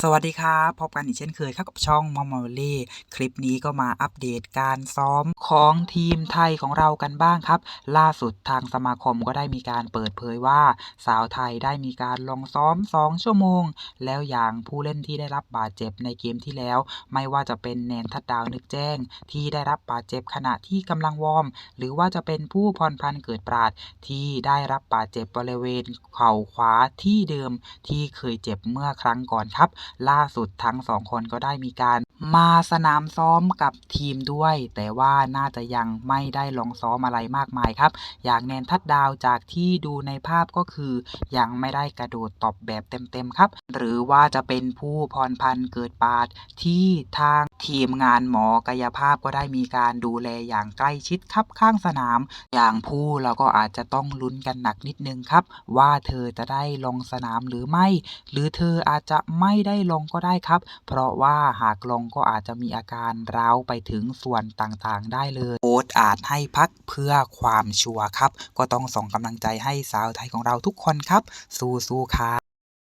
สวัสดีครับ พบกันอีกเช่นเคยครับกับช่องมอมมอลี่คลิปนี้ก็มาอัปเดตการซ้อมของทีมไทยของเรากันบ้างครับ ล่าสุดทางสมาคมก็ได้มีการเปิดเผยว่า สาวไทยได้มีการลองซ้อม 2 ชั่วโมง แล้วอย่างผู้เล่นที่ได้รับบาดเจ็บในเกมที่แล้ว ไม่ว่าจะเป็นแนนทัดดาวนึกแจ้ง ที่ได้รับบาดเจ็บขณะที่กำลังวอร์ม หรือว่าจะเป็นผู้พรพันธ์เกิดปราดที่ได้รับบาดเจ็บบริเวณเข่าขวาที่เดิมที่เคยเจ็บเมื่อครั้งก่อนครับล่าสุดทั้งสองคนก็ได้มีการ มาสนามซ้อมกับทีมด้วย แต่ว่าน่าจะยังไม่ได้ลองซ้อมอะไรมากมายครับ อย่างแนนทัดดาวจากที่ดูในภาพก็คือ ยังไม่ได้กระโดดตบแบบเต็มๆครับ หรือว่าจะเป็นผู้พรพันธ์เกิดปาดที่ทางทีมงานหมอกายภาพก็ได้มีการดูแลอย่างใกล้ชิดครับข้างสนาม อย่างผู้เราก็อาจจะต้องลุ้นกันหนักนิดนึงครับ ว่าเธอจะได้ลงสนามหรือไม่ หรือเธออาจจะไม่ได้ลงก็ได้ครับ เพราะว่าหากลงก็อาจจะมีอาการร้าวไปถึงส่วนต่างๆ ได้เลยโค้ดอาจให้พักเพื่อความชัวร์ครับ ก็ต้องส่งกำลังใจให้สาวไทยของเราทุกคนครับ สู้ๆครับ